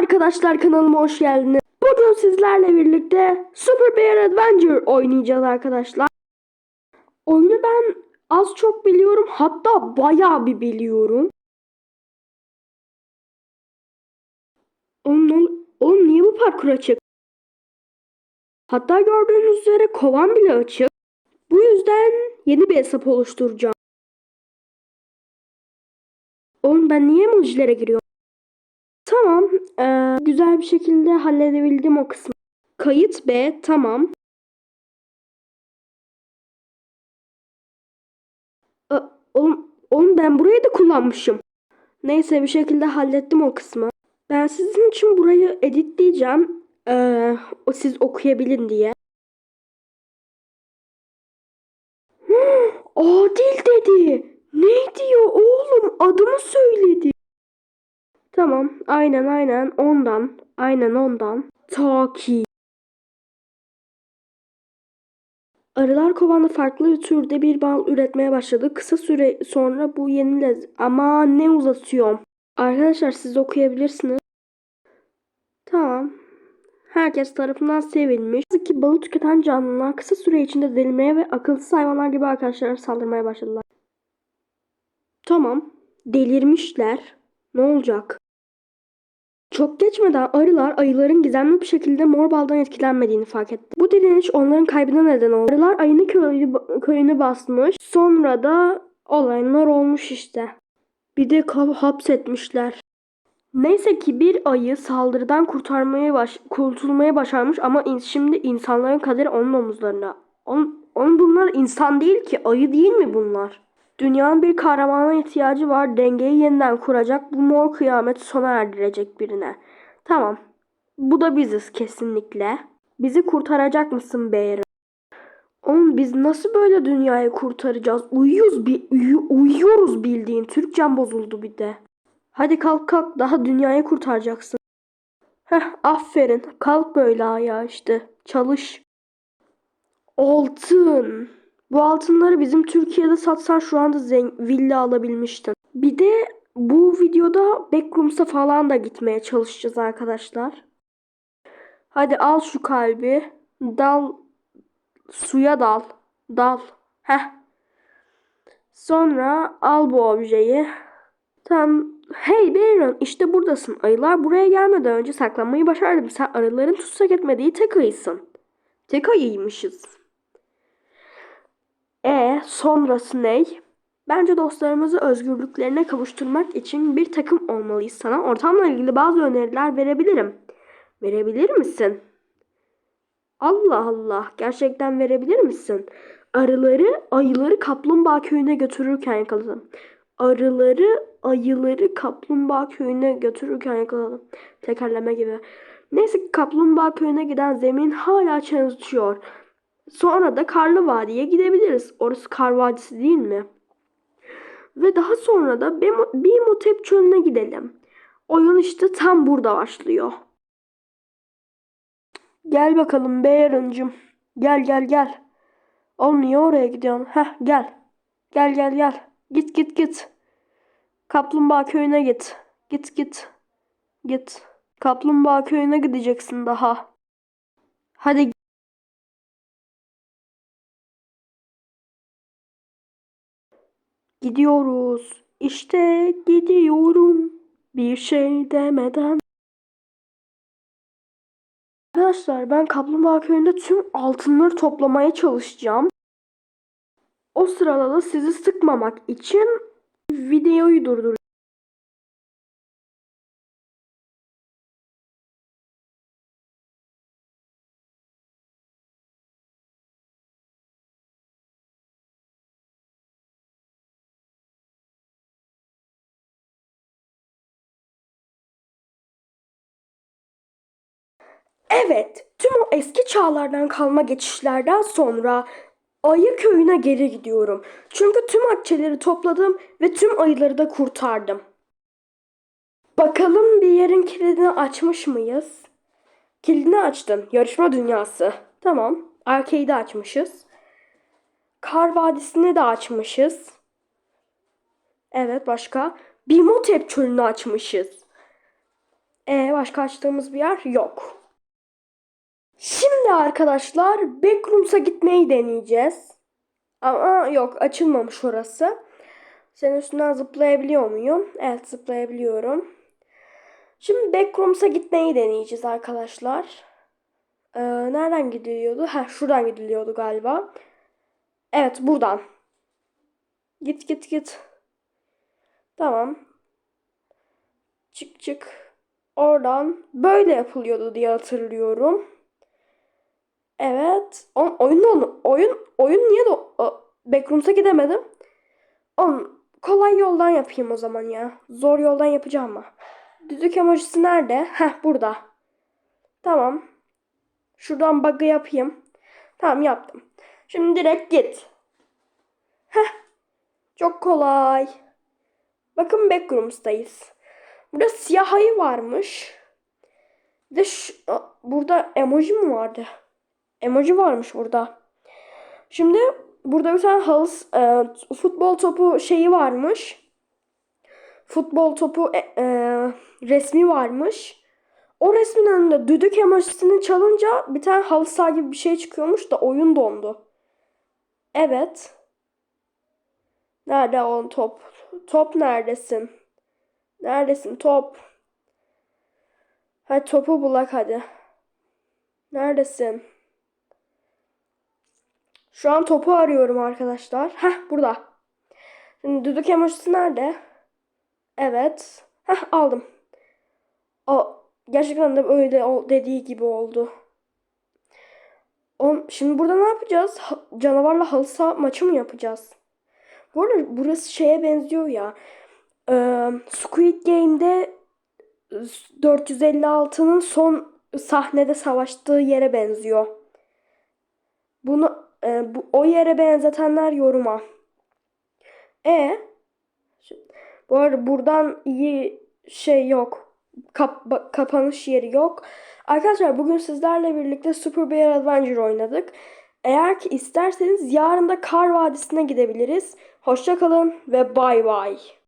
arkadaşlar kanalıma hoş geldiniz. Bugün sizlerle birlikte Super Bear Adventure oynayacağız arkadaşlar. Oyunu ben az çok biliyorum hatta bayağı bir biliyorum. Oğlum, oğlum niye bu parkur açık? Hatta gördüğünüz üzere kovan bile açık. Bu yüzden yeni bir hesap oluşturacağım. Oğlum ben niye emojilere giriyorum? Güzel bir şekilde halledebildim o kısmı. Kayıt B. Tamam. E, oğlum, oğlum ben burayı da kullanmışım. Neyse bir şekilde hallettim o kısmı. Ben sizin için burayı editleyeceğim. Eee, o siz okuyabilin diye. Adil dedi. Ne diyor oğlum? Adımı söyledi. Tamam. Aynen aynen. Ondan. Aynen ondan. Ta. Arılar kovanda farklı bir türde bir bal üretmeye başladı. Kısa süre sonra bu yeni. Ama ne uzatıyorum. Arkadaşlar siz okuyabilirsiniz. Tamam. Herkes tarafından sevilmiş. Yazık ki balı tüketen canlılar kısa süre içinde delirmeye ve akılsız hayvanlar gibi arkadaşlara saldırmaya başladılar. Tamam. Delirmişler. Ne olacak? Çok geçmeden arılar ayıların gizemli bir şekilde mor baldan etkilenmediğini fark etti. Bu direniş onların kaybına neden oldu. Arılar ayının köyü, köyünü basmış. Sonra da olaylar olmuş işte. Bir de hapsetmişler. Neyse ki bir ayı saldırıdan kurtarmaya baş kurtulmaya başarmış ama in- şimdi insanların kaderi onun omuzlarında. On, on bunlar insan değil ki ayı değil mi bunlar? Dünyanın bir kahramana ihtiyacı var. Dengeyi yeniden kuracak. Bu mor kıyameti sona erdirecek birine. Tamam. Bu da biziz kesinlikle. Bizi kurtaracak mısın Bear? Oğlum biz nasıl böyle dünyayı kurtaracağız? Uyuyoruz, bi uyu- uyuyoruz bildiğin. Türkçem bozuldu bir de. Hadi kalk kalk daha dünyayı kurtaracaksın. Heh aferin. Kalk böyle ayağa işte. Çalış. Altın. Bu altınları bizim Türkiye'de satsan şu anda villa alabilmiştin. Bir de bu videoda Backrooms'a falan da gitmeye çalışacağız arkadaşlar. Hadi al şu kalbi. Dal. Suya dal. Dal. Heh. Sonra al bu objeyi. Tamam. Hey Baron işte buradasın. Ayılar buraya gelmeden önce saklanmayı başardım. Sen arıların tutsak etmediği tek ayısın. Tek ayıymışız. E sonrası ne? Bence dostlarımızı özgürlüklerine kavuşturmak için bir takım olmalıyız. Sana ortamla ilgili bazı öneriler verebilirim. Verebilir misin? Allah Allah. Gerçekten verebilir misin? Arıları, ayıları kaplumbağa köyüne götürürken yakaladım. Arıları, ayıları kaplumbağa köyüne götürürken yakaladım. Tekerleme gibi. Neyse ki kaplumbağa köyüne giden zemin hala çalışıyor. Sonra da Karlı Vadi'ye gidebiliriz. Orası Kar Vadisi değil mi? Ve daha sonra da Bimotep çölüne gidelim. Oyun işte tam burada başlıyor. Gel bakalım Baron'cum. Gel gel gel. Oğlum niye oraya gidiyorsun? Heh gel. Gel gel gel. Git git git. Kaplumbağa köyüne git. Git git. Git. Kaplumbağa köyüne gideceksin daha. Hadi Gidiyoruz. İşte gidiyorum. Bir şey demeden. Arkadaşlar ben Kaplumbağa Köyü'nde tüm altınları toplamaya çalışacağım. O sırada da sizi sıkmamak için videoyu durduracağım. Evet, tüm o eski çağlardan kalma geçişlerden sonra ayı köyüne geri gidiyorum. Çünkü tüm akçeleri topladım ve tüm ayıları da kurtardım. Bakalım bir yerin kilidini açmış mıyız? Kilidini açtın. Yarışma dünyası. Tamam. Arcade'i açmışız. Kar Vadisi'ni de açmışız. Evet başka. Bimotep çölünü açmışız. E başka açtığımız bir yer yok. Şimdi arkadaşlar Backrooms'a gitmeyi deneyeceğiz. Ama yok açılmamış orası. Senin üstünden zıplayabiliyor muyum? Evet zıplayabiliyorum. Şimdi Backrooms'a gitmeyi deneyeceğiz arkadaşlar. Ee, nereden gidiliyordu? Ha şuradan gidiliyordu galiba. Evet buradan. Git git git. Tamam. Çık çık. Oradan böyle yapılıyordu diye hatırlıyorum. Evet. Oğlum, oyun onu oyun oyun niye de Backrooms'a gidemedim? Oğlum, kolay yoldan yapayım o zaman ya. Zor yoldan yapacağım mı? Düdük emojisi nerede? Heh burada. Tamam. Şuradan bug'ı yapayım. Tamam yaptım. Şimdi direkt git. Heh. Çok kolay. Bakın Backrooms'tayız. Burada siyah ayı varmış. Bir de şu, burada emoji mi vardı? Emoji varmış burada. Şimdi burada bir tane halı, e, futbol topu şeyi varmış. Futbol topu e, e, resmi varmış. O resmin önünde düdük emojisini çalınca bir tane halı saha gibi bir şey çıkıyormuş da oyun dondu. Evet. Nerede o top? Top neredesin? Neredesin top? Hadi topu bulak hadi. Neredesin? Şu an topu arıyorum arkadaşlar. Heh burada. Şimdi düdük emojisi nerede? Evet. Heh aldım. O gerçekten de öyle dediği gibi oldu. O, şimdi burada ne yapacağız? Ha- canavarla halı saha maçı mı yapacağız? Bu arada burası şeye benziyor ya. Ee, Squid Game'de 456'nın son sahnede savaştığı yere benziyor. Bunu e, bu, o yere benzetenler yoruma. E bu arada buradan iyi şey yok. Kap, kapanış yeri yok. Arkadaşlar bugün sizlerle birlikte Super Bear Adventure oynadık. Eğer ki isterseniz yarın da Kar Vadisi'ne gidebiliriz. Hoşça kalın ve bay bay.